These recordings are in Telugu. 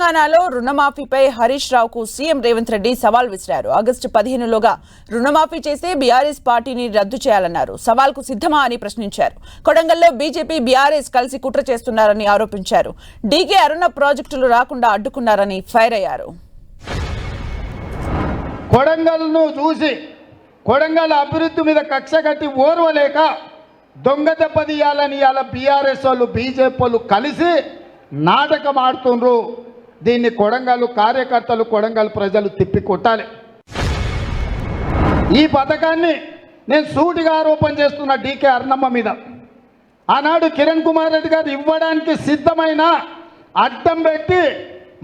తెలంగాణలో రుణమాఫీపై హరీష్ రావుకు సీఎం రేవంత్ రెడ్డి సవాల్ విసిరారు. ఆగస్టు పదిహేనులోగా రుణమాఫీ చేస్తే బీఆర్ఎస్ పార్టీని రద్దు చేయాలన్నారు. సవాల్కు సిద్ధమా అని ప్రశ్నించారు. కొడంగల్లో బీజేపీ బీఆర్ఎస్ కలిసి కుట్ర చేస్తున్నారని ఆరోపించారు. డీకే అరుణ ప్రాజెక్టులు రాకుండా అడ్డుకున్నారని ఫైర్ అయ్యారు. కొడంగల్ను చూసి కొడంగల్ అభివృద్ధి మీద కక్ష కట్టి ఓర్వలేక దొంగ దెబ్బతీయాలని ఇవాళ బీఆర్ఎస్ వాళ్ళు బీజేపీ వాళ్ళు కలిసి నాటకం ఆడుతుండ్రు. దీన్ని కొడంగల్ కార్యకర్తలు కొడంగల్ ప్రజలు తిప్పి కొట్టాలి ఈ పథకాన్ని నేను సూటిగా ఆరోపణ చేస్తున్న డీకే అర్ణమ్మ మీద. ఆనాడు కిరణ్ కుమార్ రెడ్డి గారు ఇవ్వడానికి సిద్ధమైన అడ్డం పెట్టి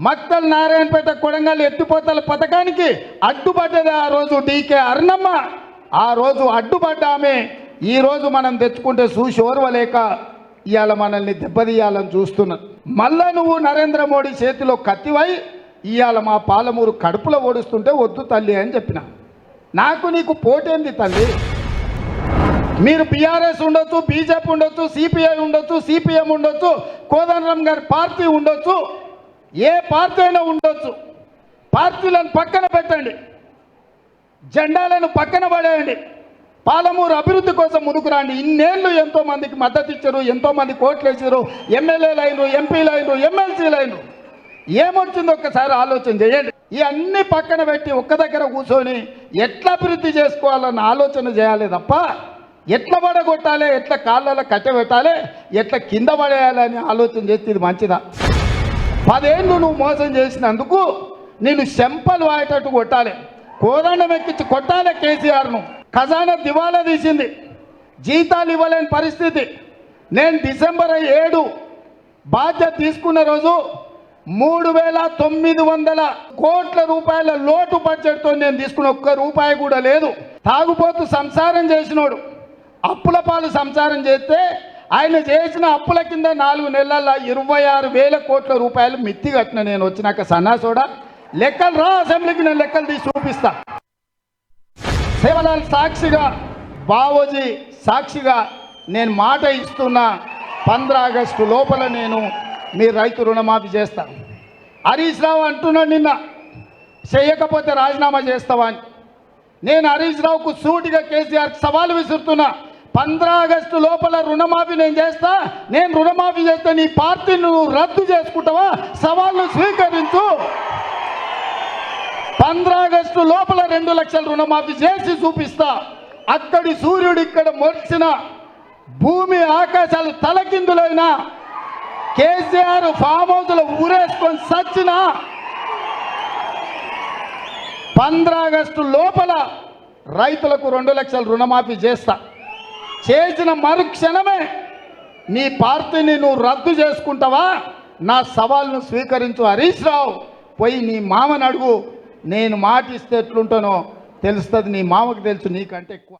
మక్తల్ నారాయణపేట కొడంగల్ ఎత్తిపోతల పథకానికి అడ్డుపడ్డది ఆ రోజు డీకే అర్ణమ్మ. ఆ రోజు అడ్డుపడ్డ ఆమె ఈ రోజు మనం తెచ్చుకుంటే చూసి ఓర్వలేక ఇవాళ మనల్ని దెబ్బతీయాలని చూస్తున్నారు మళ్ళా నువ్వు నరేంద్ర మోడీ చేతిలో కత్తివై ఇవాళ మా పాలమూరు కడుపులో ఓడుస్తుంటే వద్దు తల్లి అని చెప్పిన. నాకు నీకు పోటేంది తల్లి? మీరు పిఆర్ఎస్ ఉండొచ్చు బీజేపీ ఉండొచ్చు సిపిఐ ఉండొచ్చు సిపిఎం ఉండొచ్చు కోదండరామ్ గారి పార్టీ ఉండొచ్చు ఏ పార్టీ అయినా ఉండొచ్చు. పార్టీలను పక్కన పెట్టండి. జెండాలను పక్కన పడేయండి. పాలమూరు అభివృద్ధి కోసం మునుకురాండి ఇన్నేళ్ళు ఎంతో మందికి మద్దతు ఇచ్చారు ఎంతో మంది కోట్లు వేసారు ఎమ్మెల్యేలు అయినరు ఎంపీలు అయినరు ఎమ్మెల్సీలు అయినరు ఏమొచ్చిందో ఒక్కసారి ఆలోచన చేయండి. ఈ అన్ని పక్కన పెట్టి ఒక్క దగ్గర కూర్చొని ఎట్లా అభివృద్ధి చేసుకోవాలన్న ఆలోచన చేయాలి తప్ప ఎట్లా పడగొట్టాలి ఎట్లా కాళ్ళలో కట్టబెట్టాలి ఎట్లా కింద పడేయాలని ఆలోచన చేస్తే ఇది మంచిదా? పదేళ్ళు నువ్వు మోసం చేసినందుకు నేను శంపలు వాయేటట్టు కొట్టాలి. కోదండం ఎక్కించి కొట్టాలి కేసీఆర్ను. ఖజానా దివాలా తీసింది. జీతాలు ఇవ్వలేని పరిస్థితి. నేను డిసెంబర్ ఏడు బాధ్యత తీసుకున్న రోజు మూడు వేల తొమ్మిది వందల కోట్ల రూపాయల లోటు బడ్జెట్తో నేను తీసుకున్న ఒక్క రూపాయి కూడా లేదు. తాగుపోతూ సంసారం చేసినోడు. అప్పుల పాలు సంసారం చేస్తే ఆయన చేసిన అప్పుల కింద నాలుగు నెలల ఇరవై ఆరు వేల కోట్ల రూపాయలు మిత్తి కట్టిన నేను వచ్చినాక సన్నాసోడా. లెక్కలు రా అసెంబ్లీకి నేను లెక్కలు తీసి చూపిస్తాను సేవలాల్ సాక్షిగా బావోజీ సాక్షిగా నేను మాట ఇస్తున్నా పంద్ర ఆగస్టు లోపల నేను మీ రైతు రుణమాఫీ చేస్తా. హరీష్ రావు అంటున్నాడు నిన్న చేయకపోతే రాజీనామా చేస్తావా అని. నేను హరీష్ రావుకు సూటిగా కేసీఆర్ సవాలు విసురుతున్నా పంద్ర ఆగస్టు లోపల రుణమాఫీ నేను చేస్తా నేను రుణమాఫీ చేస్తే నీ పార్టీ నువ్వు రద్దు చేసుకుంటావా? సవాళ్ళు స్వీకరి పంద్రాగస్టు లోపల రెండు లక్షల రుణమాఫీ చేసి చూపిస్తా. అక్కడి సూర్యుడు ఇక్కడ మొలిచిన భూమి ఆకాశాలు తలకిందులైన కేసీఆర్ ఫామ్ హౌస్లో ఊరేసుకొని సచ్చిన పంద్రాగస్టు లోపల రైతులకు రెండు లక్షల రుణమాఫీ చేస్తా. చేసిన మరుక్షణమే నీ పార్టీని నువ్వు రద్దు చేసుకుంటావా? నా సవాల్ను స్వీకరించు హరీష్ రావు. పోయి నీ మామని అడుగు. నేను మాట ఇస్తే ఎట్లుంటానో తెలుస్తుంది నీ మామకు తెలుసు నీకంటే ఎక్కువ.